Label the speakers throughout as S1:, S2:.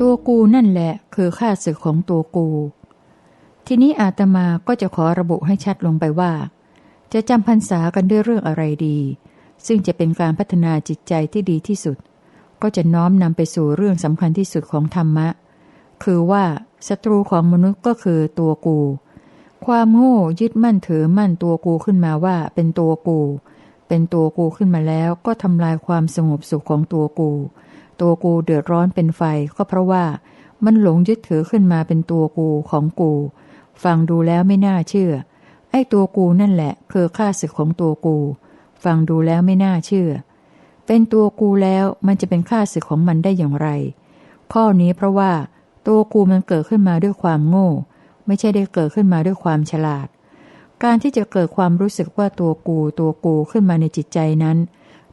S1: ตัวกูนั่นแหละคือข้าศึกของตัวกู ทีนี้อาตมาก็จะขอระบุให้ชัดลงไปว่า จะจำพรรษากันด้วยเรื่องอะไรดี ซึ่งจะเป็นการพัฒนาจิตใจที่ดีที่สุด ก็จะน้อมนำไปสู่เรื่องสำคัญที่สุดของธรรมะ คือว่าศัตรูของมนุษย์ก็คือตัวกู ความโง่ยึดมั่นถือมั่นตัวกูขึ้นมาว่าเป็นตัวกูเเป็นตัวกูขึ้นมาแล้วก็ทำลายความสงบสุขของตัวกู ตัวกูเดือดร้อนเป็นไฟก็เพราะว่ามันหลงยึดถือขึ้นมาเป็นตัวกูของกู ฟังดูแล้วไม่น่าเชื่อ ไอ้ตัวกูนั่นแหละ คือข้าศึกของตัวกู ฟังดูแล้วไม่น่าเชื่อ เป็นตัวกูแล้วมันจะเป็นข้าศึกของมันได้อย่างไร ข้อนี้เพราะว่า ตัวกูมันเกิดขึ้นมาด้วยความโง่ ไม่ใช่ได้เกิดขึ้นมาด้วยความฉลาด การที่จะเกิดความรู้สึกว่าตัวกูตัวกูขึ้นมาในจิตใจนั้น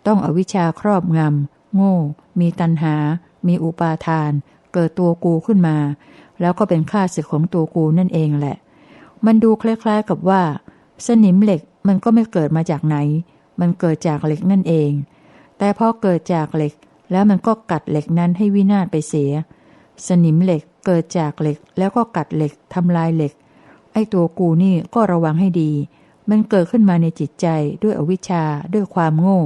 S1: ต้องอวิชชาครอบงำ โง่ มีตัณหา มีอุปาทาน เกิดตัวกูขึ้นมา แล้วก็เป็นข้าศึกของตัวกูนั่นเองแหละ มันดูคล้ายๆกับว่า สนิมเหล็กมันก็ไม่เกิดมาจากไหน มันเกิดจากเหล็กนั่นเอง แต่พอเกิดจากเหล็ก แล้วมันก็กัดเหล็กนั้นให้วินาศไปเสีย สนิมเหล็กเกิดจากเหล็กแล้วก็กัดเหล็กทำลายเหล็ก ไอ้ตัวกูนี่ก็ระวังให้ดี มันเกิดขึ้นมาในจิตใจด้วยอวิชชาด้วยความโง่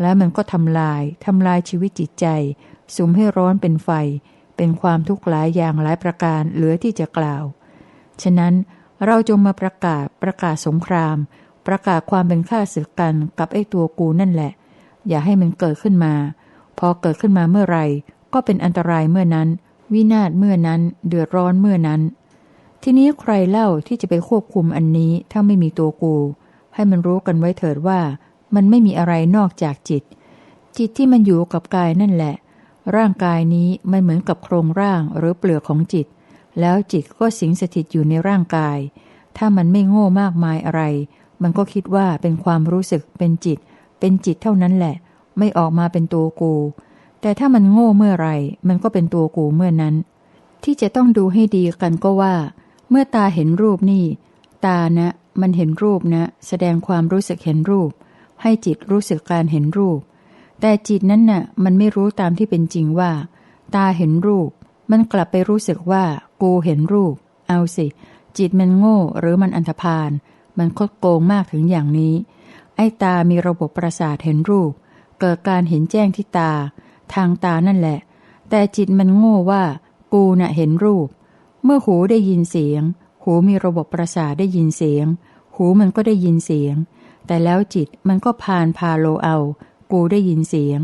S1: แล้วมันก็ทำลายทำลายชีวิตจิตใจ สุมให้ร้อนเป็นไฟ เป็นความทุกข์หลายอย่างหลายประการเหลือที่จะกล่าว ฉะนั้นเราจงมาประกาศประกาศสงคราม ประกาศความเป็นข้าศึกกันกับไอ้ตัวกูนั่นแหละ อย่าให้มันเกิดขึ้นมา พอเกิดขึ้นมาเมื่อไรก็เป็นอันตรายเมื่อนั้น วินาศเมื่อนั้น เดือดร้อนเมื่อนั้น ทีนี้ใครเล่าที่จะไปควบคุมอันนี้ถ้าไม่มีตัวกู ให้มันรู้กันไว้เถิดว่า มันไม่มีอะไรนอกจากจิต จิตที่มันอยู่กับกายนั่นแหละ ร่างกายนี้มันเหมือนกับโครงร่างหรือเปลือกของจิต แล้วจิตก็สิงสถิตอยู่ในร่างกาย ถ้ามันไม่โง่มากมายอะไร มันก็คิดว่าเป็นความรู้สึกเป็นจิต เป็นจิตเท่านั้นแหละ ไม่ออกมาเป็นตัวกู แต่ถ้ามันโง่เมื่อไรมันก็เป็นตัวกูเมื่อนั้น ที่จะต้องดูให้ดีกันก็ว่า เมื่อตาเห็นรูปนี่ ตานะ มันเห็นรูปนะ แสดงความรู้สึกเห็นรูป ให้จิตรู้สึกการเห็นรูป แต่จิตนั้นน่ะ มันไม่รู้ตามที่เป็นจริงว่า ตาเห็นรูป มันกลับไปรู้สึกว่า กูเห็นรูป เอาสิ จิตมันโง่หรือมันอันธพาลมันคดโกงมากถึงอย่างนี้ ไอ้ตามีระบบประสาทเห็นรูป เกิดการเห็นแจ้งที่ตา ทางตานั่นแหละ แต่จิตมันโง่ว่า กูน่ะเห็นรูป เมื่อหูได้ยินเสียง หูมีระบบประสาทได้ยินเสียง หูมันก็ได้ยินเสียง แต่แล้วจิตมันก็พานพาโลเอา กูได้ยินเสียง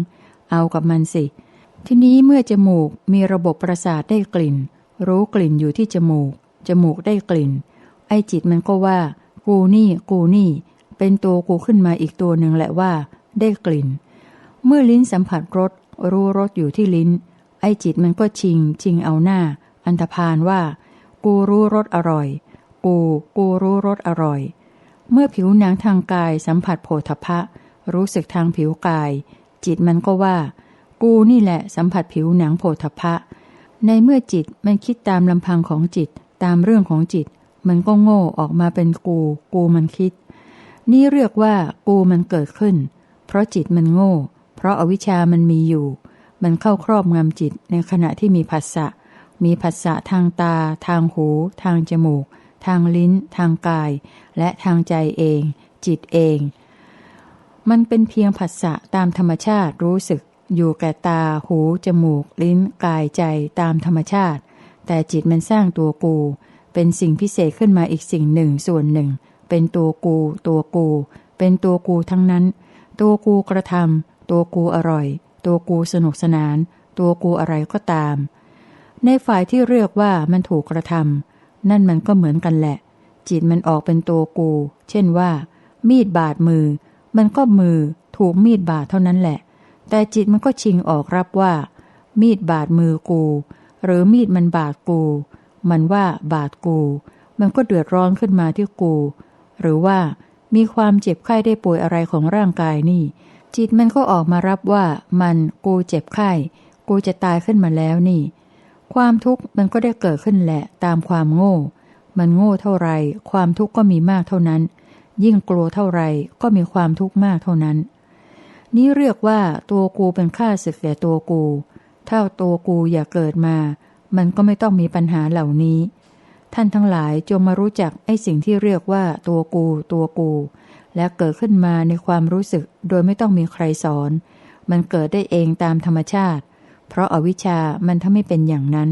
S1: เอากับมันสิ ทีนี้เมื่อจมูกมีระบบประสาทได้กลิ่น รู้กลิ่นอยู่ที่จมูก จมูกได้กลิ่น ไอ้จิตมันก็ว่า กูนี่ กูนี่ เป็นตัวกูขึ้นมาอีกตัวหนึ่งแหละว่า ได้กลิ่น เมื่อลิ้นสัมผัสรสรู้รสอยู่ที่ลิ้น ไอ้จิตมันก็ชิง ชิงเอาหน้า อันธพาลว่า กูรู้รสอร่อย กู กูรู้รสอร่อย เมื่อผิวหนังทางกายสัมผัสโผฏฐะรู้สึกทางผิวกาย จิตมันก็ว่า กูนี่แหละสัมผัสผิวหนังโผฏฐะในเมื่อจิตมันคิดตามลำพังของจิต ตามเรื่องของจิต มันก็โง่ออกมาเป็นกู กูมันคิด นี่เรียกว่ากูมันเกิดขึ้น เพราะจิตมันโง่ เพราะอวิชามันมีอยู่ มันเข้าครอบงำจิตในขณะที่มีผัสสะ มีผัสสะทางตา ทางหู ทางจมูก ทางลิ้น ทางกาย และทางใจเอง จิตเอง มันเป็นเพียงผัสสะตามธรรมชาติรู้สึก อยู่แก่ตา หู จมูก ลิ้น กายใจตามธรรมชาติ แต่จิตมันสร้างตัวกู เป็นสิ่งพิเศษขึ้นมาอีกสิ่งหนึ่งส่วนหนึ่ง เป็นตัวกู ตัวกู เป็นตัวกูทั้งนั้น ตัวกูกระทำตัวกูอร่อย ตัวกูสนุกสนาน ตัวกูอะไรก็ตาม ในฝ่ายที่เรียกว่ามันถูกกระทำนั่นมันก็เหมือนกันแหละ จิตมันออกเป็นตัวกู เช่นว่า มีดบาดมือ มันก็มือถูกมีดบาดเท่านั้นแหละ แต่จิตมันก็ชิงออกรับว่า มีดบาดมือกู หรือมีดมันบาดกู มันว่าบาดกู มันก็เดือดร้อนขึ้นมาที่กู หรือว่ามีความเจ็บไข้ได้ป่วยอะไรของร่างกายนี่ จิตมันก็ออกมารับว่ามันกูเจ็บไข้ กูจะตายขึ้นมาแล้วนี่ ความทุกข์มันก็ได้เกิดขึ้นแหละตามความโง่ มันโง่เท่าไร ความทุกข์ก็มีมากเท่านั้น ยิ่งกลัวเท่าไรก็มีความทุกข์มากเท่านั้น นี้เรียกว่าตัวกูเป็นข้าศึกแก่ตัวกู ถ้าตัวกูอย่าเกิดมา มันก็ไม่ต้องมีปัญหาเหล่านี้ ท่านทั้งหลายจงมารู้จักไอ้สิ่งที่เรียกว่าตัวกู ตัวกู และเกิดขึ้นมาในความรู้สึกโดยไม่ต้องมีใครสอน มันเกิดได้เองตามธรรมชาติ เพราะอาวิชชามันทำให้เป็นอย่างนั้น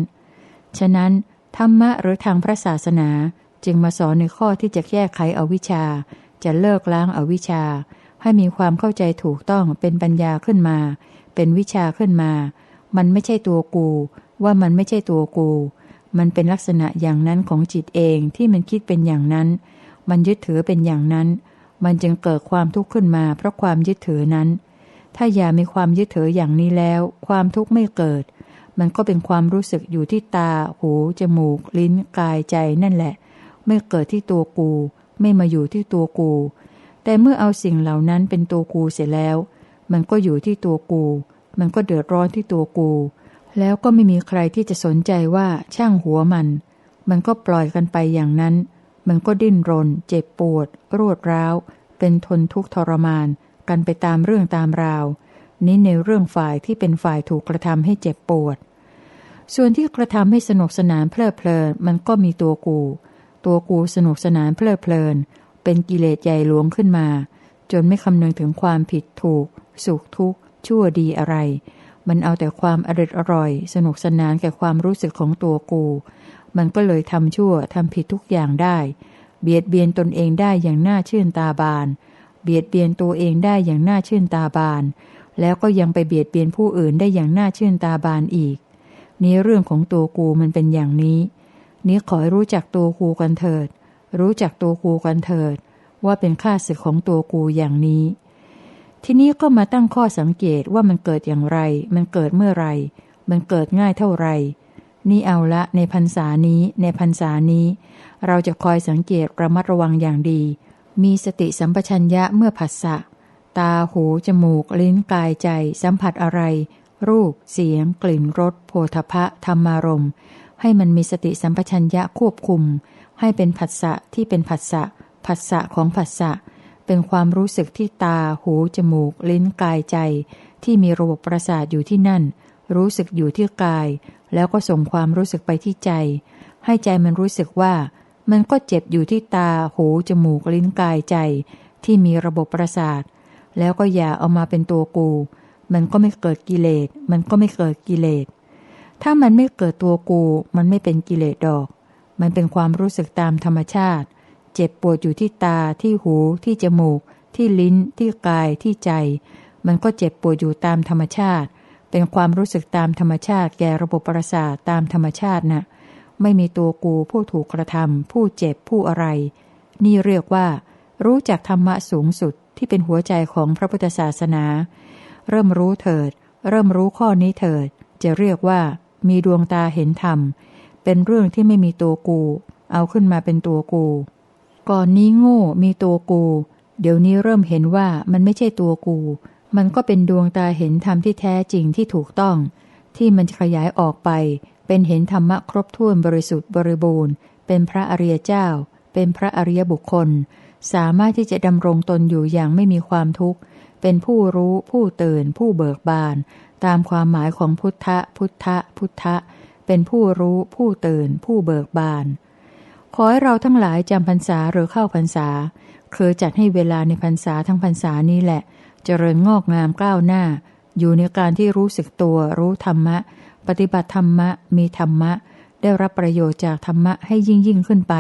S1: ฉะนั้นธรรมะหรือทางพระศาสนาจึงมาสอนในข้อที่จะแก้ไขอวิชชา จะเลิกล้างอาวิชชา ให้มีความเข้าใจถูกต้องเป็นปัญญาขึ้นมา เป็นวิชาขึ้นมา มันไม่ใช่ตัวกู ว่ามันไม่ใช่ตัวกู มันเป็นลักษณะอย่างนั้นของจิตเองที่มันคิดเป็นอย่างนั้น มันยึดถือเป็นอย่างนั้น มันจึงเกิดความทุกข์ขึ้นมาเพราะความยึดถือนั้น ถ้าอย่ามีความยึดถืออย่างนี้แล้ว ความทุกข์ไม่เกิด มันก็เป็นความรู้สึกอยู่ที่ตา หู จมูก ลิ้น กายใจนั่นแหละ ไม่เกิดที่ตัวกู ไม่มาอยู่ที่ตัวกู แต่เมื่อเอาสิ่งเหล่านั้นเป็นตัวกูเสร็จแล้ว มันก็อยู่ที่ตัวกู มันก็เดือดร้อนที่ตัวกู แล้วก็ไม่มีใครที่จะสนใจว่าช่างหัวมัน มันก็ปล่อยกันไปอย่างนั้น มันก็ดิ้นรน เจ็บปวด รวดร้าว เป็นทนทุกข์ทรมาน กันไปตามเรื่องตามราว นี้ในเรื่องฝ่ายที่เป็นฝ่ายถูกกระทำให้เจ็บปวด ส่วนที่กระทำให้สนุกสนานเพลิดเพลินมันก็มีตัวกู ตัวกูสนุกสนานเพลิดเพลิน เป็นกิเลสใหญ่หลวงขึ้นมา จนไม่คำนึงถึงความผิดถูก สุขทุกข์ ชั่วดีอะไร มันเอาแต่ความอริดอร่อย สนุกสนานแก่ความรู้สึกของตัวกู มันก็เลยทำชั่วทำผิดทุกอย่างได้ เบียดเบียนตนเองได้อย่างน่าชื่นตาบาน เบียดเบียนตัวเองได้อย่างน่าชื่นตาบาน แล้วก็ยังไปเบียดเบียนผู้อื่นได้อย่างน่าชื่นตาบานอีก นี้เรื่องของตัวกูมันเป็นอย่างนี้ นี้ขอให้รู้จักตัวกูกันเถิด รู้จักตัวกูกันเถิด ว่าเป็นค่าศึกของตัวกูอย่างนี้ ทีนี้ก็มาตั้งข้อสังเกตว่ามันเกิดอย่างไร มันเกิดเมื่อไร มันเกิดง่ายเท่าไรนี่เอาละในพรรษานี้ในพรรษานี้ เราจะคอยสังเกตระมัดระวังอย่างดี มีสติสัมปชัญญะเมื่อผัสสะ ตาหู จมูก ลิ้นกายใจ สัมผัสอะไร รูป เสียง กลิ่นรสโผฏฐะธรรมารมณ์ให้มันมีสติสัมปชัญญะควบคุม ให้เป็นผัสสะที่เป็นผัสสะผัสสะของผัสสะเป็นความรู้สึกที่ตา หู จมูก ลิ้นกายใจ ที่มีระบบประสาทอยู่ที่นั่น รู้สึกอยู่ที่กาย แล้วก็ส่งความรู้สึกไปที่ใจ ให้ใจมันรู้สึกว่า มันก็เจ็บอยู่ที่ตา หู จมูก ลิ้น กาย ใจ ที่มีระบบประสาท แล้วก็อย่าเอามาเป็นตัวกู มันก็ไม่เกิดกิเลส มันก็ไม่เกิดกิเลส ถ้ามันไม่เกิดตัวกู มันไม่เป็นกิเลสดอก มันเป็นความรู้สึกตามธรรมชาติ เจ็บปวดอยู่ที่ตา ที่หู ที่จมูก ที่ลิ้น ที่กาย ที่ใจ มันก็เจ็บปวดอยู่ตามธรรมชาติ เป็นความรู้สึกตามธรรมชาติ แก่ระบบประสาทตามธรรมชาตินะ่ะ ไม่มีตัวกูผู้ถูกกระทำผู้เจ็บผู้อะไร นี่เรียกว่า รู้จักธรรมะสูงสุดที่เป็นหัวใจของพระพุทธศาสนา เริ่มรู้เถิด เริ่มรู้ข้อนี้เถิด จะเรียกว่ามีดวงตาเห็นธรรม เป็นเรื่องที่ไม่มีตัวกู เอาขึ้นมาเป็นตัวกู ก่อนนี้โง่มีตัวกู เดี๋ยวนี้เริ่มเห็นว่ามันไม่ใช่ตัวกู มันก็เป็นดวงตาเห็นธรรมที่แท้จริงที่ถูกต้อง ที่มันขยายออกไป เป็นเห็นธรรมะครบถ้วนบริสุทธิ์บริบูรณ์ เป็นพระอริยเจ้า เป็นพระอริยบุคคล สามารถที่จะดำรงตนอยู่อย่างไม่มีความทุกข์ เป็นผู้รู้ผู้ตื่น ผู้เบิกบาน ตามความหมายของพุทธพุทธพุทธเป็นผู้รู้ผู้ตื่น ผู้เบิกบาน ขอให้เราทั้งหลายจำพรรษาหรือเข้าพรรษา คือจัดให้เวลาในพรรษาทั้งพรรษานี้แหละ เจริญงอกงามก้าวหน้า อยู่ในการที่รู้สึกตัวรู้ธรรมะ ปฏิบัติธรรมะมีธรรมะ ได้รับประโยชน์จากธรรมะให้ยิ่งยิ่งขึ้นไป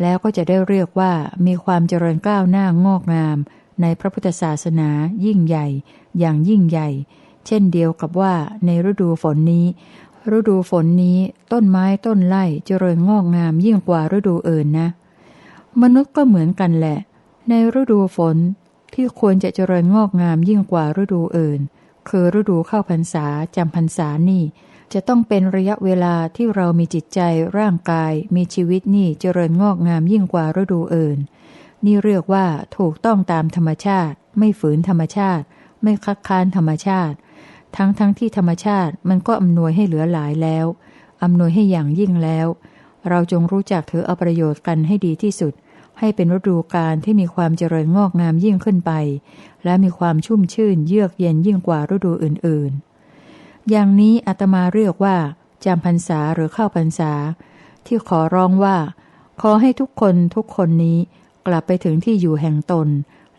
S1: แล้วก็จะได้เรียกว่ามีความเจริญก้าวหน้างอกงาม ในพระพุทธศาสนายิ่งใหญ่ อย่างยิ่งใหญ่ เช่นเดียวกับว่าในฤดูฝนนี้ ฤดูฝนนี้ต้นไม้ต้นไร่เจริญงอกงามยิ่งกว่าฤดูอื่นนะ มนุษย์ก็เหมือนกันแหละ ในฤดูฝนที่ควรจะเจริญงอกงามยิ่งกว่าฤดูอื่น คือฤดูเข้าพรรษาจำพรรษานี่ จะต้องเป็นระยะเวลาที่เรามีจิตใจร่างกายมีชีวิตนี่เจริญงอกงามยิ่งกว่าฤดูอื่น นี่เรียกว่าถูกต้องตามธรรมชาติ ไม่ฝืนธรรมชาติ ไม่คัดค้านธรรมชาติ ทั้งทั้งที่ธรรมชาติมันก็อำนวยให้เหลือหลายแล้วอำนวยให้อย่างยิ่งแล้ว เราจงรู้จักถือเอาประโยชน์กันให้ดีที่สุด ให้เป็นฤดูกาลที่มีความเจริญงอกงามยิ่งขึ้นไป และมีความชุ่มชื่นเยือกเย็นยิ่งกว่าฤดูอื่นๆ อย่างนี้อาตมาเรียกว่าจำพรรษาหรือเข้าพรรษา ที่ขอร้องว่า ขอให้ทุกคนทุกคนนี้กลับไปถึงที่อยู่แห่งตน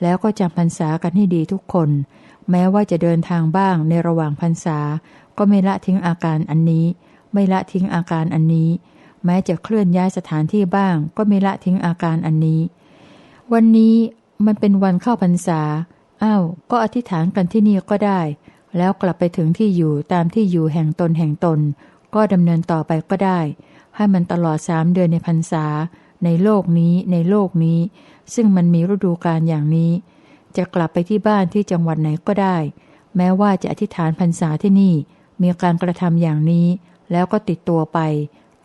S1: แล้วก็จำพรรษากันให้ดีทุกคน แม้ว่าจะเดินทางบ้างในระหว่างพรรษา ก็ไม่ละทิ้งอาการอันนี้ ไม่ละทิ้งอาการอันนี้ แม้จะเคลื่อนย้ายสถานที่บ้าง ก็ไม่ละทิ้งอาการอันนี้ วันนี้มันเป็นวันเข้าพรรษาอ้าวก็อธิษฐานกันที่นี่ก็ได้ แล้วกลับไปถึงที่อยู่ตามที่อยู่แห่งตนแห่งตน ก็ดำเนินต่อไปก็ได้ ให้มันตลอดสามเดือนในพรรษา ในโลกนี้ในโลกนี้ ซึ่งมันมีฤดูกาลอย่างนี้ จะกลับไปที่บ้านที่จังหวัดไหนก็ได้ แม้ว่าจะอธิษฐานพรรษาที่นี่ มีการกระทำอย่างนี้ แล้วก็ติดตัวไป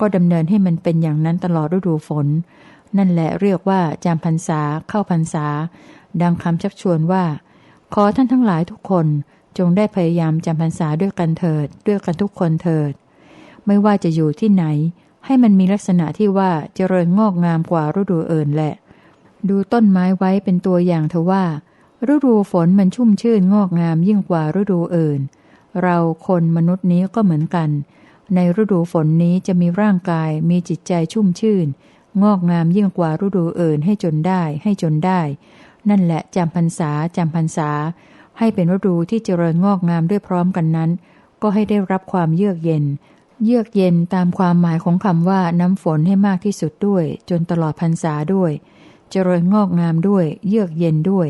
S1: ก็ดำเนินให้มันเป็นอย่างนั้นตลอดฤดูฝน นั่นแหละเรียกว่าจำพรรษาเข้าพรรษา ดังคำชักชวนว่า ขอท่านทั้งหลายทุกคนจงได้พยายามจำพรรษาด้วยกันเถิด ด้วยกันทุกคนเถิด ไม่ว่าจะอยู่ที่ไหน ให้มันมีลักษณะที่ว่าเจริญงอกงามกว่าฤดูอื่นแหละ ดูต้นไม้ไว้เป็นตัวอย่างเถอะว่า ฤดูฝนมันชุ่มชื่นงอกงามยิ่งกว่าฤดูอื่น เราคนมนุษย์นี้ก็เหมือนกัน ในฤดูฝนนี้จะมีร่างกายมีจิตใจชุ่มชื่น งอกงามยิ่งกว่าฤดูอื่นให้จนได้ให้จนได้ นั่นแหละจำพรรษาจำพรรษา ให้เป็นฤดูที่เจริญงอกงามด้วยพร้อมกันนั้น ก็ให้ได้รับความเยือกเย็น เยือกเย็นตามความหมายของคำว่าน้ำฝนให้มากที่สุดด้วย จนตลอดพรรษาด้วย เจริญงอกงามด้วย เยือกเย็นด้วย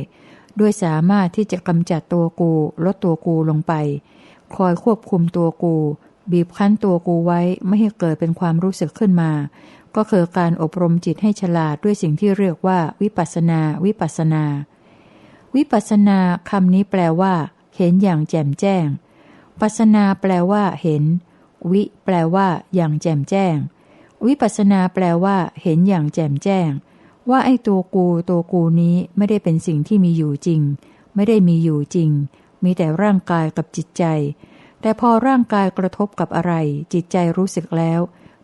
S1: ด้วยสามารถที่จะกำจัดตัวกูลดตัวกูลงไป คอยควบคุมตัวกู บีบคั้นตัวกูไว้ไม่ให้เกิดเป็นความรู้สึกขึ้นมา ก็คือการอบรมจิตให้ฉลาดด้วยสิ่งที่เรียกว่า วิปัสนา วิปัสนา วิปัสนาคำนี้แปลว่า เห็นอย่างแจ่มแจ้ง ปัสนาแปลว่า เห็น วิ แปลว่า อย่างแจ่มแจ้ง วิปัสนาแปลว่า เห็นอย่างแจ่มแจ้ง ว่าไอ้ตัวกูตัวกูนี้ไม่ได้เป็นสิ่งที่มีอยู่จริง ไม่ได้มีอยู่จริง มีแต่ร่างกายกับจิตใจ แต่พอร่างกายกระทบกับอะไร จิตใจรู้สึกแล้ว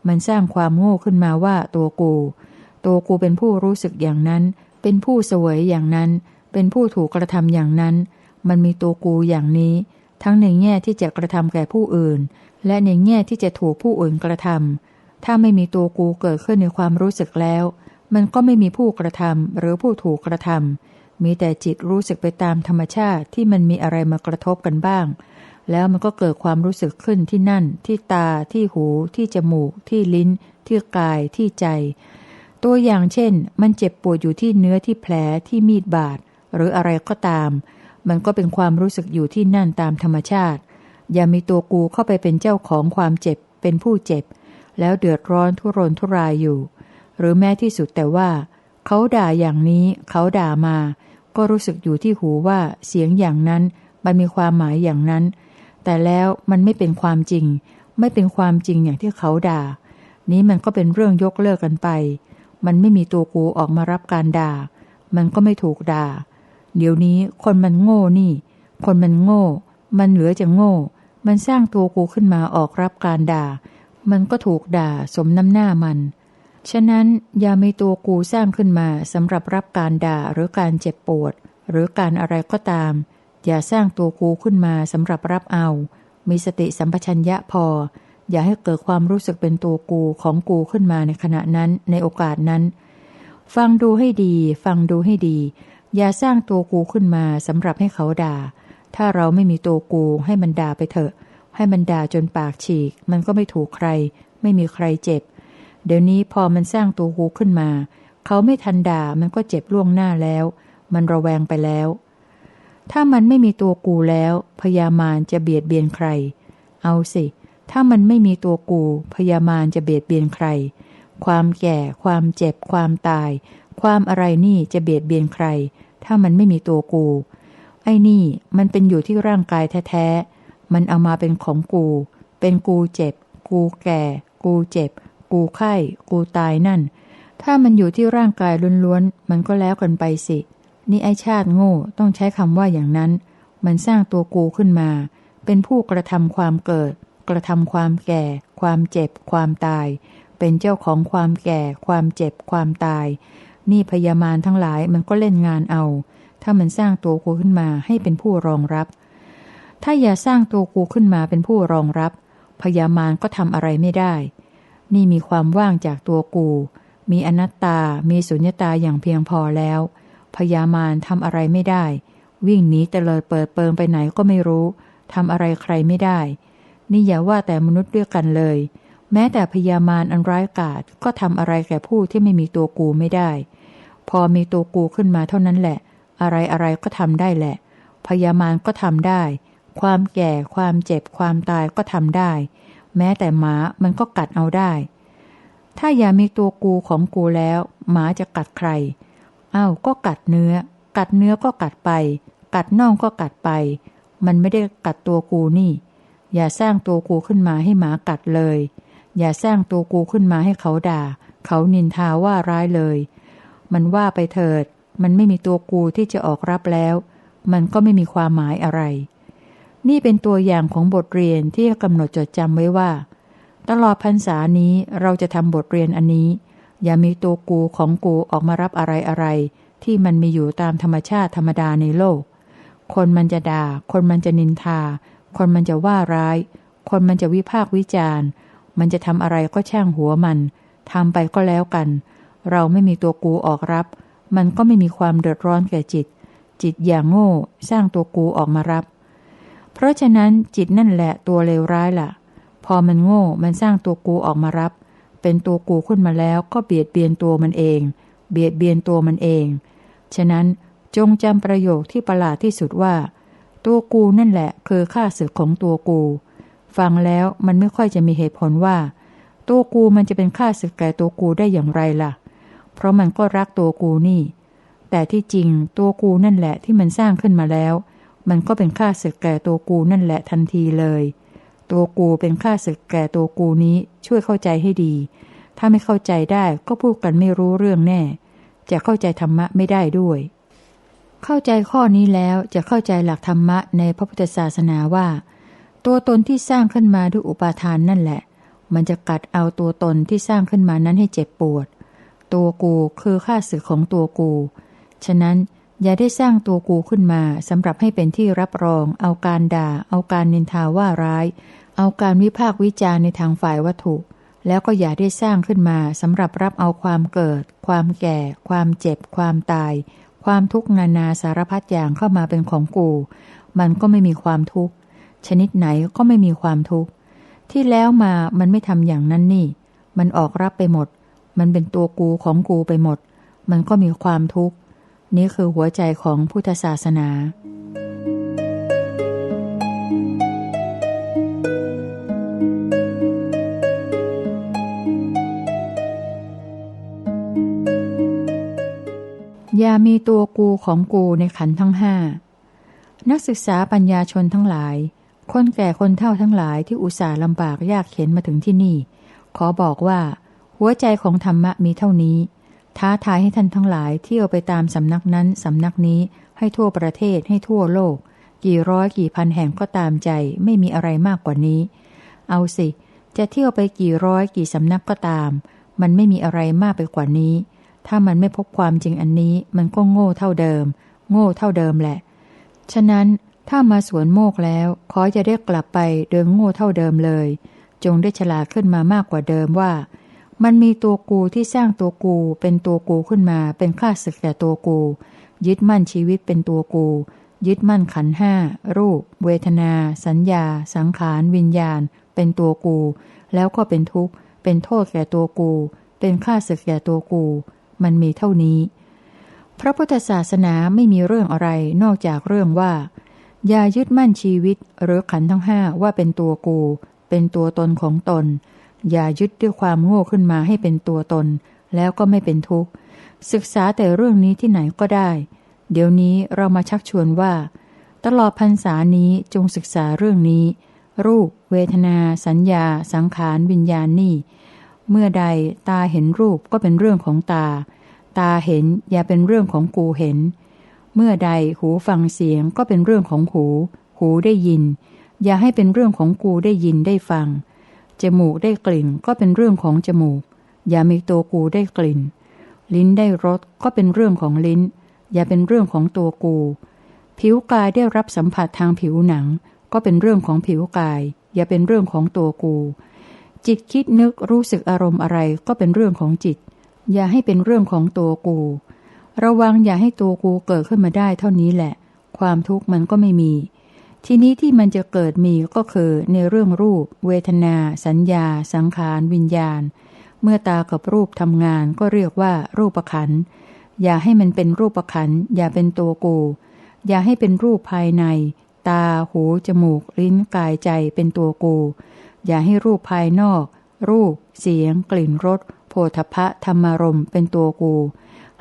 S1: มันสร้างความโง่ขึ้นมาว่าตัวกู ตัวกูเป็นผู้รู้สึกอย่างนั้น เป็นผู้สวยอย่างนั้น เป็นผู้ถูกกระทำอย่างนั้น มันมีตัวกูอย่างนี้ ทั้งในแง่ที่จะกระทำแก่ผู้อื่น และในแง่ที่จะถูกผู้อื่นกระทำถ้าไม่มีตัวกูเกิดขึ้นในความรู้สึกแล้ว มันก็ไม่มีผู้กระทำหรือผู้ถูกกระทำมีแต่จิตรู้สึกไปตามธรรมชาติที่มันมีอะไรมากระทบกันบ้าง แล้วมันก็เกิดความรู้สึกขึ้นที่นั่น ที่ตา ที่หู ที่จมูก ที่ลิ้น ที่กาย ที่ใจ ตัวอย่างเช่น มันเจ็บปวดอยู่ที่เนื้อที่แผลที่มีดบาด หรืออะไรก็ตาม มันก็เป็นความรู้สึกอยู่ที่นั่นตามธรรมชาติ อย่ามีตัวกูเข้าไปเป็นเจ้าของความเจ็บ เป็นผู้เจ็บ แล้วเดือดร้อนทุรนทุรายอยู่ หรือแม้ที่สุดแต่ว่า เขาด่าอย่างนี้ เขาด่ามา ก็รู้สึกอยู่ที่หูว่าเสียงอย่างนั้น มันมีความหมายอย่างนั้น แต่แล้วมันไม่เป็นความจริง ไม่เป็นความจริงอย่างที่เขาด่า นี้มันก็เป็นเรื่องยกเลิกกันไป มันไม่มีตัวกูออกมารับการด่า มันก็ไม่ถูกด่า เดี๋ยวนี้คนมันโง่นี่ คนมันโง่ มันเหลือจะโง่ มันสร้างตัวกูขึ้นมาออกรับการด่า มันก็ถูกด่าสมน้ำหน้ามัน ฉะนั้นอย่ามีตัวกูสร้างขึ้นมาสำหรับรับการด่าหรือการเจ็บปวด หรือการอะไรก็ตาม อย่าสร้างตัวกูขึ้นมาสำหรับรับเอา มีสติสัมปชัญญะพอ อย่าให้เกิดความรู้สึกเป็นตัวกูของกูขึ้นมาในขณะนั้นในโอกาสนั้น ฟังดูให้ดี ฟังดูให้ดี อย่าสร้างตัวกูขึ้นมาสำหรับให้เขาด่า ถ้าเราไม่มีตัวกูให้มันด่าไปเถอะ ให้มันด่าจนปากฉีก มันก็ไม่ถูกใคร ไม่มีใครเจ็บ เดี๋ยวนี้พอมันสร้างตัวกูขึ้นมา เขาไม่ทันด่ามันก็เจ็บล่วงหน้าแล้ว มันระแวงไปแล้ว ถ้ามันไม่มีตัวกูแล้ว พยามารจะเบียดเบียนใคร เอาสิ ถ้ามันไม่มีตัวกู พยามารจะเบียดเบียนใคร ความแก่ ความเจ็บ ความตาย ความอะไรนี่จะเบียดเบียนใคร ถ้ามันไม่มีตัวกู ไอ้นี่มันเป็นอยู่ที่ร่างกายแท้ๆ มันเอามาเป็นของกู เป็นกูเจ็บ กูแก่ กูเจ็บ กูไข้ กูตายนั่น ถ้ามันอยู่ที่ร่างกายล้วนๆ มันก็แล้วกันไปสิ นี่ไอชาติโง่ต้องใช้คำว่าอย่างนั้น มันสร้างตัวกูขึ้นมา เป็นผู้กระทำความเกิด กระทำความแก่ ความเจ็บ ความตาย เป็นเจ้าของความแก่ ความเจ็บ ความตาย นี่พยามารทั้งหลายมันก็เล่นงานเอา ถ้ามันสร้างตัวกูขึ้นมาให้เป็นผู้รองรับ ถ้าอย่าสร้างตัวกูขึ้นมาเป็นผู้รองรับ พยามารก็ทำอะไรไม่ได้ นี่มีความว่างจากตัวกู มีอนัตตา มีสุญญตาอย่างเพียงพอแล้ว พยามารทำอะไรไม่ได้ วิ่งหนีแต่เลยเปิดเปิงไปไหนก็ไม่รู้ทำอะไรใครไม่ได้ นี่อย่าว่าแต่มนุษย์ด้วยกันเลย แม้แต่พยามารอันร้ายกาจก็ทำอะไรแก่ผู้ที่ไม่มีตัวกูไม่ได้ พอมีตัวกูขึ้นมาเท่านั้นแหละ อะไรอะไรก็ทำได้แหละพยามารก็ทำได้ ความแก่ ความเจ็บ ความตายก็ทำได้ แม้แต่หมามันก็กัดเอาได้ ถ้าอย่ามีตัวกูของกูแล้ว หมาจะกัดใคร อ้าวก็กัดเนื้อ กัดเนื้อก็กัดไป กัดน่องก็กัดไป มันไม่ได้กัดตัวกูนี่ อย่าสร้างตัวกูขึ้นมาให้หมากัดเลย อย่าสร้างตัวกูขึ้นมาให้เขาด่า เขานินทาว่าร้ายเลย มันว่าไปเถิด มันไม่มีตัวกูที่จะออกรับแล้ว มันก็ไม่มีความหมายอะไร นี่เป็นตัวอย่างของบทเรียนที่กำหนดจดจำไว้ว่า ตลอดพรรษานี้เราจะทำบทเรียนอันนี้ อย่ามีตัวกูของกูออกมารับอะไรอะไร ที่มันมีอยู่ตามธรรมชาติธรรมดาในโลก คนมันจะด่า คนมันจะนินทา คนมันจะว่าร้าย คนมันจะวิพากวิจารณ์ มันจะทำอะไรก็ช่างหัวมันทำไปก็แล้วกัน เราไม่มีตัวกูออกรับ มันก็ไม่มีความเดือดร้อนแก่จิต จิตอย่างโง่ สร้างตัวกูออกมารับ เพราะฉะนั้นจิตนั่นแหละตัวเลวร้ายละ่ะ พอมันโง่มันสร้างตัวกูออกมารับ เป็นตัวกูขึ้นมาแล้วก็เบียดเบียนตัวมันเอง เบียดเบียนตัวมันเอง ฉะนั้นจงจำประโยคที่ประหลาดที่สุดว่า ตัวกูนั่นแหละคือข้าศึกของตัวกู ฟังแล้วมันไม่ค่อยจะมีเหตุผลว่า ตัวกูมันจะเป็นข้าศึกแก่ตัวกูได้อย่างไรล่ะ เพราะมันก็รักตัวกูนี่ แต่ที่จริงตัวกูนั่นแหละที่มันสร้างขึ้นมาแล้ว มันก็เป็นข้าศึกแก่ตัวกูนั่นแหละทันทีเลย ตัวกูเป็นข้าศึกแก่ตัวกูนี้ช่วยเข้าใจให้ดี ถ้าไม่เข้าใจได้ก็พูดกันไม่รู้เรื่องแน่ จะเข้าใจธรรมะไม่ได้ด้วย เข้าใจข้อนี้แล้วจะเข้าใจหลักธรรมะในพระพุทธศาสนาว่า ตัวตนที่สร้างขึ้นมาด้วยอุปาทานนั่นแหละ มันจะกัดเอาตัวตนที่สร้างขึ้นมานั้นให้เจ็บปวด ตัวกูคือข้าศึกของตัวกู ฉะนั้นอย่าได้สร้างตัวกูขึ้นมาสำหรับให้เป็นที่รับรอง เอาการด่า เอาการนินทาว่าร้าย เอาการวิพากษ์วิจารณ์ในทางฝ่ายวัตถุ แล้วก็อย่าได้สร้างขึ้นมาสำหรับรับเอาความเกิด ความแก่ ความเจ็บ ความตาย ความทุกข์นานาสารพัดอย่างเข้ามาเป็นของกู มันก็ไม่มีความทุกข์ ชนิดไหนก็ไม่มีความทุกข์ ที่แล้วมามันไม่ทำอย่างนั้นนี่ มันออกรับไปหมด มันเป็นตัวกูของกูไปหมด มันก็มีความทุกข์ นี่คือหัวใจของพุทธศาสนา ยามีตัวกูของกูในขันทั้งห้า นักศึกษาปัญญาชนทั้งหลาย คนแก่คนเฒ่าทั้งหลายที่อุตส่าห์ลำบากยากเข็นมาถึงที่นี่ ขอบอกว่า หัวใจของธรรมะมีเท่านี้ ท้าทายให้ท่านทั้งหลายเที่ยวไปตามสำนักนั้นสำนักนี้ให้ทั่วประเทศให้ทั่วโลก กี่ร้อยกี่พันแห่งก็ตามใจไม่มีอะไรมากกว่านี้ เอาสิ จะเที่ยวไปกี่ร้อยกี่สำนักก็ตาม มันไม่มีอะไรมากไปกว่านี้ ถ้ามันไม่พบความจริงอันนี้มันก็โง่เท่าเดิม โง่เท่าเดิมแหละ ฉะนั้นถ้ามาสวนโมกแล้วขอจะได้กลับไปเดิมโง่เท่าเดิมเลย จงได้ฉลาดขึ้นมามากกว่าเดิมว่า มันมีตัวกูที่สร้างตัวกูเป็นตัวกูขึ้นมา เป็นข้าศึกแก่ตัวกู ยึดมั่นชีวิตเป็นตัวกู ยึดมั่นขันห้ารูป เวทนา สัญญา สังขาร วิญญาณ เป็นตัวกู แล้วก็เป็นทุกข์ เป็นโทษแก่ตัวกู เป็นข้าศึกแก่ตัวกู มันมีเท่านี้ พระพุทธศาสนาไม่มีเรื่องอะไรนอกจากเรื่องว่า อย่ายึดมั่นชีวิตหรือขันทั้งห้าว่าเป็นตัวกู เป็นตัวตนของตน อย่ายึดด้วยความโง่ขึ้นมาให้เป็นตัวตน แล้วก็ไม่เป็นทุกข์ ศึกษาแต่เรื่องนี้ที่ไหนก็ได้ เดี๋ยวนี้เรามาชักชวนว่า ตลอดพรรษานี้จงศึกษาเรื่องนี้ รูป เวทนา สัญญา สังขาร วิญญาณนี่ เมื่อใดตาเห็นรูปก็เป็นเรื่องของตา ตาเห็นอย่าเป็นเรื่องของกูเห็น เมื่อใดหูฟังเสียงก็เป็นเรื่องของหู หูได้ยิน อย่าให้เป็นเรื่องของกูได้ยินได้ฟัง จมูกได้กลิ่นก็เป็นเรื่องของจมูก อย่ามีตัวกูได้กลิ่น ลิ้นได้รสก็เป็นเรื่องของลิ้น อย่าเป็นเรื่องของตัวกู ผิวกายได้รับสัมผัสทางผิวหนัง ก็เป็นเรื่องของผิวกาย อย่าเป็นเรื่องของตัวกู จิตคิดนึกรู้สึกอารมณ์อะไรก็เป็นเรื่องของจิต อย่าให้เป็นเรื่องของตัวกู ระวังอย่าให้ตัวกูเกิดขึ้นมาได้เท่านี้แหละ ความทุกข์มันก็ไม่มี ทีนี้ที่มันจะเกิดมีก็คือในเรื่องรูป เวทนา สัญญา สังขาร วิญญาณ เมื่อตากับรูปทำงานก็เรียกว่ารูปขัน อย่าให้มันเป็นรูปขัน อย่าเป็นตัวกู อย่าให้เป็นรูปภายใน ตา หู จมูก ลิ้น กายใจ เป็นตัวกู อย่าให้รูปภายนอก รูป เสียง กลิ่นรสโพธพะธรรมารมเป็นตัวกู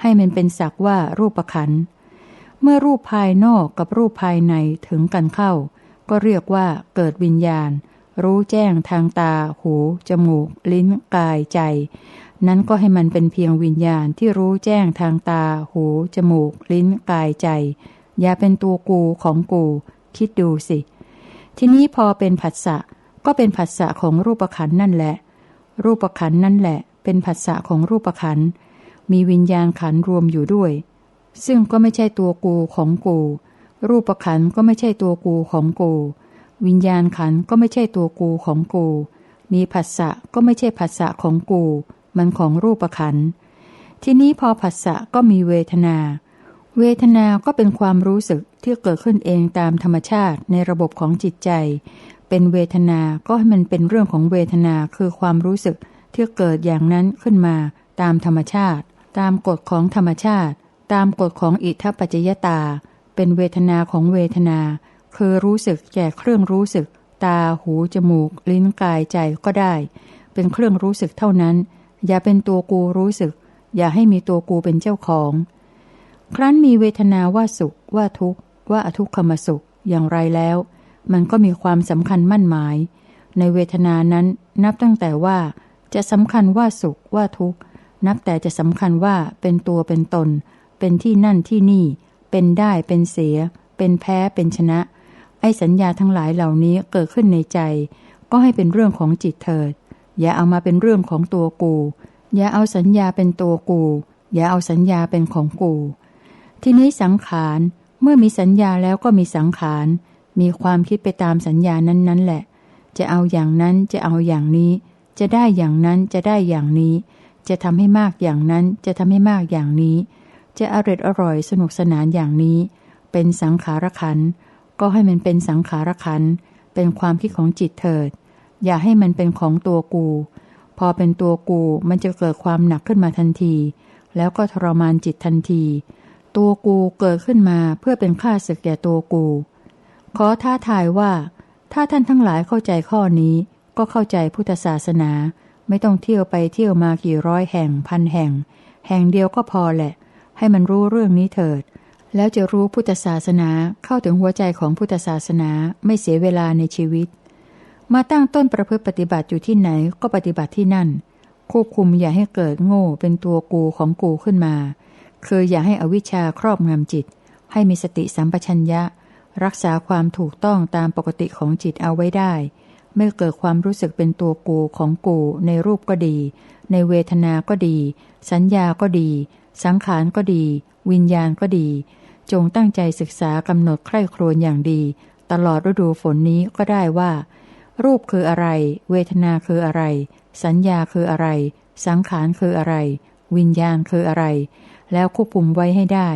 S1: ให้มันเป็นสักว่ารูปขันเมื่อรูปภายนอกกับรูปภายในถึงกันเข้า ก็เรียกว่าเกิดวิญญาณ รู้แจ้งทางตา หู จมูก ลิ้น กาย ใจ นั้นก็ให้มันเป็นเพียงวิญญาณที่รู้แจ้งทางตา หู จมูก ลิ้น กาย ใจ อย่าเป็นตัวกูของกู คิดดูสิ ทีนี้พอเป็นผัสสะ ก็เป็นผัสสะของรูปขันนั่นแหละ รูปขันนั่นแหละ เป็นผัสสะของรูปขันมีวิญญาณขันรวมอยู่ด้วย ซึ่งก็ไม่ใช่ตัวกูของกู รูปขันก็ไม่ใช่ตัวกูของกู วิญญาณขันก็ไม่ใช่ตัวกูของกู มีผัสสะก็ไม่ใช่ผัสสะของกู มันของรูปขันทีนี้พอผัสสะก็มีเวทนา เวทนาก็เป็นความรู้สึกที่เกิดขึ้นเองตามธรรมชาติในระบบของจิตใจ เป็นเวทนา ก็ให้มันเป็นเรื่องของเวทนาคือความรู้สึกที่เกิดอย่างนั้นขึ้นมา ตามธรรมชาติ ตามกฎของธรรมชาติ ตามกฎของอิทธปัจจยตา เป็นเวทนาของเวทนา คือรู้สึกแก่เครื่องรู้สึก ตาหูจมูก ลิ้นกายใจก็ได้ เป็นเครื่องรู้สึกเท่านั้น อย่าเป็นตัวกูรู้สึก อย่าให้มีตัวกูเป็นเจ้าของ ครั้นมีเวทนาว่าสุขว่าทุกข์ว่าอทุกขมสุขอย่างไรแล้ว มันก็มีความสำคัญมั่นหมาย ในเวทนานั้นนับตั้งแต่ว่า จะสำคัญว่าสุขว่าทุกข์ นับแต่จะสำคัญว่าเป็นตัวเป็นตน เป็นที่นั่นที่นี่ เป็นได้เป็นเสีย เป็นแพ้เป็นชนะ ไอ้สัญญาทั้งหลายเหล่านี้เกิดขึ้นในใจ ก็ให้เป็นเรื่องของจิตเถิด อย่าเอามาเป็นเรื่องของตัวกู อย่าเอาสัญญาเป็นตัวกู อย่าเอาสัญญาเป็นของกู ทีนี้สังขารเมื่อมีสัญญาแล้วก็มีสังขาร มีความคิดไปตามสัญญานั้นๆแหละ จะเอาอย่างนั้นจะเอาอย่างนี้ จะได้อย่างนั้นจะได้อย่างนี้ จะทำให้มากอย่างนั้นจะทำให้มากอย่างนี้ จะอร่อยอร่อยสนุกสนานอย่างนี้ เป็นสังขารขันก็ให้มันเป็นสังขารขันเป็นความคิดของจิตเถิด อย่าให้มันเป็นของตัวกู พอเป็นตัวกูมันจะเกิดความหนักขึ้นมาทันที แล้วก็ทรมานจิตทันที ตัวกูเกิดขึ้นมาเพื่อเป็นค่าศึกแก่ตัวกู ขอท้าทายว่า ถ้าท่านทั้งหลายเข้าใจข้อนี้ ก็เข้าใจพุทธศาสนา ไม่ต้องเที่ยวไปเที่ยวมากี่ร้อยแห่งพันแห่ง แห่งเดียวก็พอแหละ ให้มันรู้เรื่องนี้เถิด แล้วจะรู้พุทธศาสนาเข้าถึงหัวใจของพุทธศาสนาไม่เสียเวลาในชีวิต มาตั้งต้นประพฤติปฏิบัติอยู่ที่ไหนก็ปฏิบัติที่นั่น ควบคุมอย่าให้เกิดโง่เป็นตัวกูของกูขึ้นมา คืออย่าให้อวิชชาครอบงำจิต ให้มีสติสัมปชัญญะ รักษาความถูกต้องตามปกติของจิตเอาไว้ได้ ไม่เกิดความรู้สึกเป็นตัวกูของกูในรูปก็ดี ในเวทนาก็ดี สัญญาก็ดี สังขารก็ดี วิญญาณก็ดี จงตั้งใจศึกษากำหนดใคร่ครวญอย่างดี ตลอดฤดูฝนนี้ก็ได้ว่า รูปคืออะไร เวทนาคืออะไร สัญญาคืออะไร สังขารคืออะไร วิญญาณคืออะไร แล้วควบคุมไว้ให้ได้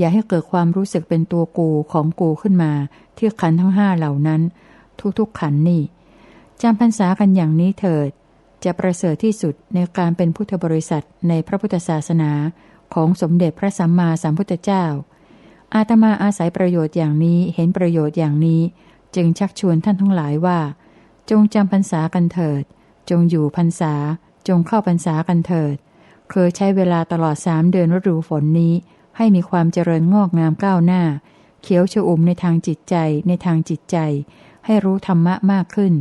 S1: อย่าให้เกิดความรู้สึกเป็นตัวกูของกูขึ้นมา ที่ขันทั้งห้าเหล่านั้น ทุกๆขันนี่จำพรรษากันอย่างนี้เถิด จะประเสริฐที่สุดในการเป็นพุทธบริษัทในพระพุทธศาสนาของสมเด็จพระสัมมาสัมพุทธเจ้า อาตมาอาศัยประโยชน์อย่างนี้เห็นประโยชน์อย่างนี้ จึงชักชวนท่านทั้งหลายว่า จงจำพรรษากันเถิด จงอยู่พรรษา จงเข้าพรรษากันเถิด เคยใช้เวลาตลอดสามเดือนฤดูฝนนี้ ให้มีความเจริญงอกงามก้าวหน้า เขียวชอุ่มในทางจิตใจในทางจิตใจ ให้รู้ธรรมะมากขึ้น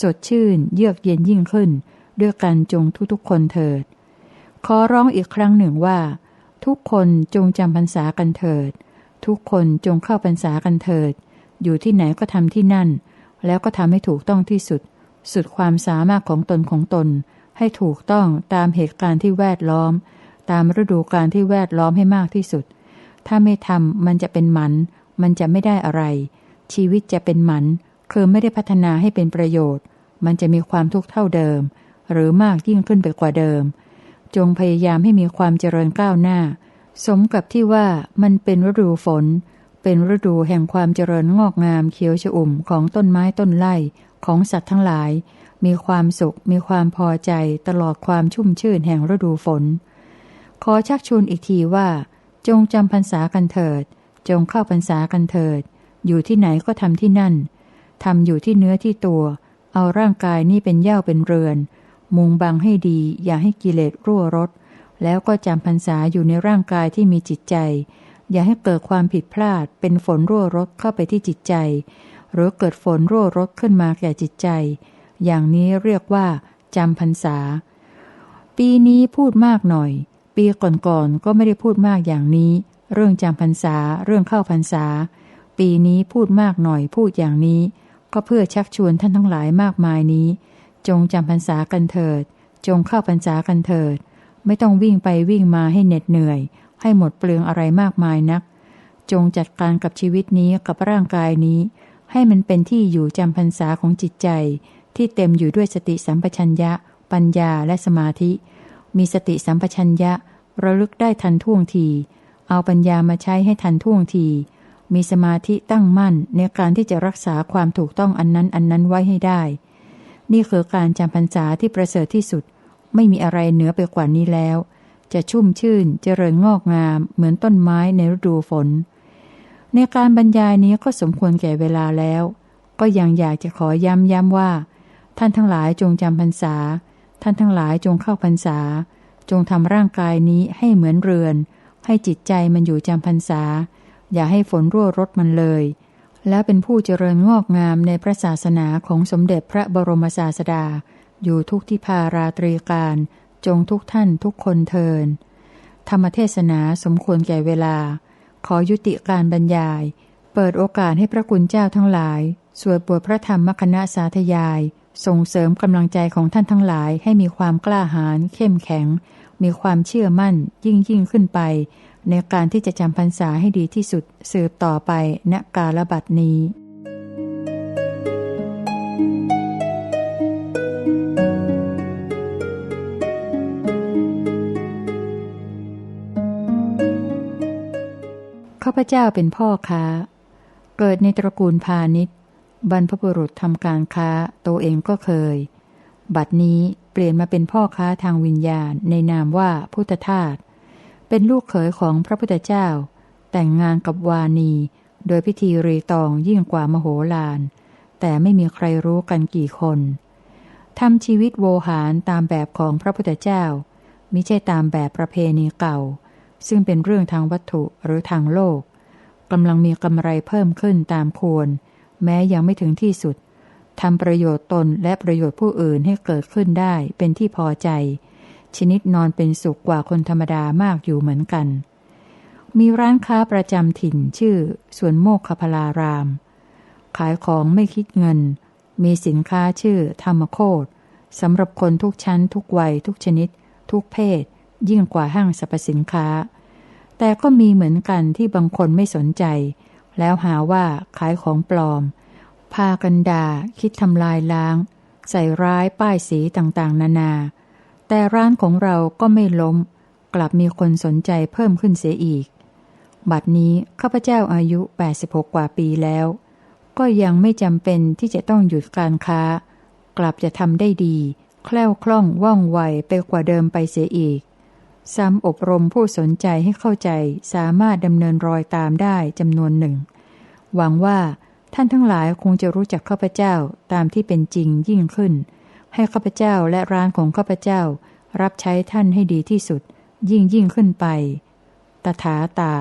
S1: สดชื่น เยือกเย็นยิ่งขึ้น ด้วยกันจงทุกๆคนเถิด ขอร้องอีกครั้งหนึ่งว่า ทุกคนจงจำพรรษากันเถิด ทุกคนจงเข้าพรรษากันเถิด อยู่ที่ไหนก็ทำที่นั่น แล้วก็ทำให้ถูกต้องที่สุด สุดความสามารถของตนของตน ให้ถูกต้องตามเหตุการณ์ที่แวดล้อม ตามฤดูกาลที่แวดล้อมให้มากที่สุด ถ้าไม่ทำมันจะเป็นหมัน มันจะไม่ได้อะไร ชีวิตจะเป็นหมัน คือไม่ได้พัฒนาให้เป็นประโยชน์ มันจะมีความทุกข์เท่าเดิม หรือมากยิ่งขึ้นไปกว่าเดิม จงพยายามให้มีความเจริญก้าวหน้า สมกับที่ว่ามันเป็นฤดูฝน เป็นฤดูแห่งความเจริญงอกงามเขียวชอุ่มของต้นไม้ต้นไร่ของสัตว์ทั้งหลาย มีความสุข มีความพอใจตลอดความชุ่มชื่นแห่งฤดูฝน ขอชักชวนอีกทีว่า จงจำพรรษากันเถิด จงเข้าพรรษากันเถิด อยู่ที่ไหนก็ทำที่นั่นทำอยู่ที่เนื้อที่ตัว เอาร่างกายนี้เป็นเย่าเป็นเรือน มุงบังให้ดีอย่าให้กิเลสรั่วรถแล้วก็จำพรรษาอยู่ในร่างกายที่มีจิตใจ อย่าให้เกิดความผิดพลาด เป็นฝนรั่วรถเข้าไปที่จิตใจ หรือเกิดฝนรั่วรถขึ้นมาแก่จิตใจ อย่างนี้เรียกว่าจำพรรษา ปีนี้พูดมากหน่อย ปีก่อนๆก็ไม่ได้พูดมากอย่างนี้ เรื่องจำพรรษา เรื่องเข้าพรรษา ปีนี้พูดมากหน่อยพูดอย่างนี้ ก็เพื่อชักชวนท่านทั้งหลายมากมายนี้ จงจำพรรษากันเถิด จงเข้าพรรษากันเถิด ไม่ต้องวิ่งไปวิ่งมาให้เหน็ดเหนื่อย ให้หมดเปลืองอะไรมากมายนัก จงจัดการกับชีวิตนี้กับร่างกายนี้ ให้มันเป็นที่อยู่จำพรรษาของจิตใจ ที่เต็มอยู่ด้วยสติสัมปชัญญะ ปัญญาและสมาธิ มีสติสัมปชัญญะ ระลึกได้ทันท่วงที เอาปัญญามาใช้ให้ทันท่วงที มีสมาธิตั้งมั่นในการที่จะรักษาความถูกต้องอันนั้นอันนั้นไว้ให้ได้ นี่คือการจำพรรษาที่ประเสริฐที่สุด ไม่มีอะไรเหนือไปกว่านี้แล้ว จะชุ่มชื่นเจริญงอกงาม เหมือนต้นไม้ในฤดูฝน ในการบรรยายนี้ก็สมควรแก่เวลาแล้ว ก็ยังอยากจะขอย้ำย้ำว่า ท่านทั้งหลายจงจำพรรษา ท่านทั้งหลายจงเข้าพรรษา จงทำร่างกายนี้ให้เหมือนเรือน ให้จิตใจมันอยู่จำพรรษา อย่าให้ฝนรั่วรดมันเลย แล้วเป็นผู้เจริญงอกงามในพระศาสนาของสมเด็จพระบรมศาสดา อยู่ทุกที่พาราตรีการ จงทุกท่านทุกคนเทินธรรมเทศนาสมควรแก่เวลา ขอยุติการบรรยาย เปิดโอกาสให้พระคุณเจ้าทั้งหลาย สวดบทพระธรรมคณะสาธยาย ส่งเสริมกำลังใจของท่านทั้งหลายให้มีความกล้าหาญเข้มแข็ง มีความเชื่อมั่นยิ่งยิ่งขึ้นไป ในการที่จะจำพรรษาให้ดีที่สุดสืบต่อไปณกาลบัดนี้ข้าพเจ้าเป็นพ่อค้า เกิดในตระกูลพาณิชย์ บรรพบุรุษทำการค้าตัวเองก็เคย บัดนี้เปลี่ยนมาเป็นพ่อค้าทางวิญญาณในนามว่าพุทธทาส เป็นลูกเขยของพระพุทธเจ้า แต่งงานกับวานี โดยพิธีรีตองยิ่งกว่ามโหฬาร แต่ไม่มีใครรู้กันกี่คนทำชีวิตโวหารตามแบบของพระพุทธเจ้า มิใช่ตามแบบประเพณีเก่า ซึ่งเป็นเรื่องทางวัตถุหรือทางโลกกำลังมีกำไรเพิ่มขึ้นตามควร แม้ยังไม่ถึงที่สุดทำประโยชน์ตนและประโยชน์ผู้อื่นให้เกิดขึ้นได้เป็นที่พอใจ ชนิดนอนเป็นสุขกว่าคนธรรมดามากอยู่เหมือนกัน มีร้านค้าประจำถิ่นชื่อสวนโมกขพลาราม ขายของไม่คิดเงิน มีสินค้าชื่อธรรมโคตสำหรับคนทุกชั้นทุกวัยทุกชนิด ทุกเพศ ยิ่งกว่าห้างสรรพสินค้า แต่ก็มีเหมือนกันที่บางคนไม่สนใจ แล้วหาว่าขายของปลอม พากันดาคิดทำลายล้าง ใส่ร้ายป้ายสีต่างๆ นานา แต่ร้านของเราก็ไม่ล้ม กลับมีคนสนใจเพิ่มขึ้นเสียอีก บัดนี้ข้าพเจ้าอายุ 86 กว่าปีแล้ว ก็ยังไม่จำเป็นที่จะต้องหยุดการค้า กลับจะทำได้ดี แคล่วคล่องว่องไวไปกว่าเดิมไปเสียอีก ซ้ำอบรมผู้สนใจให้เข้าใจสามารถดำเนินรอยตามได้จำนวนหนึ่ง หวังว่าท่านทั้งหลายคงจะรู้จักข้าพเจ้าตามที่เป็นจริงยิ่งขึ้น ให้ข้าพเจ้าและร้านของข้าพเจ้า รับใช้ท่านให้ดีที่สุด ยิ่งยิ่งขึ้นไป ตถาตา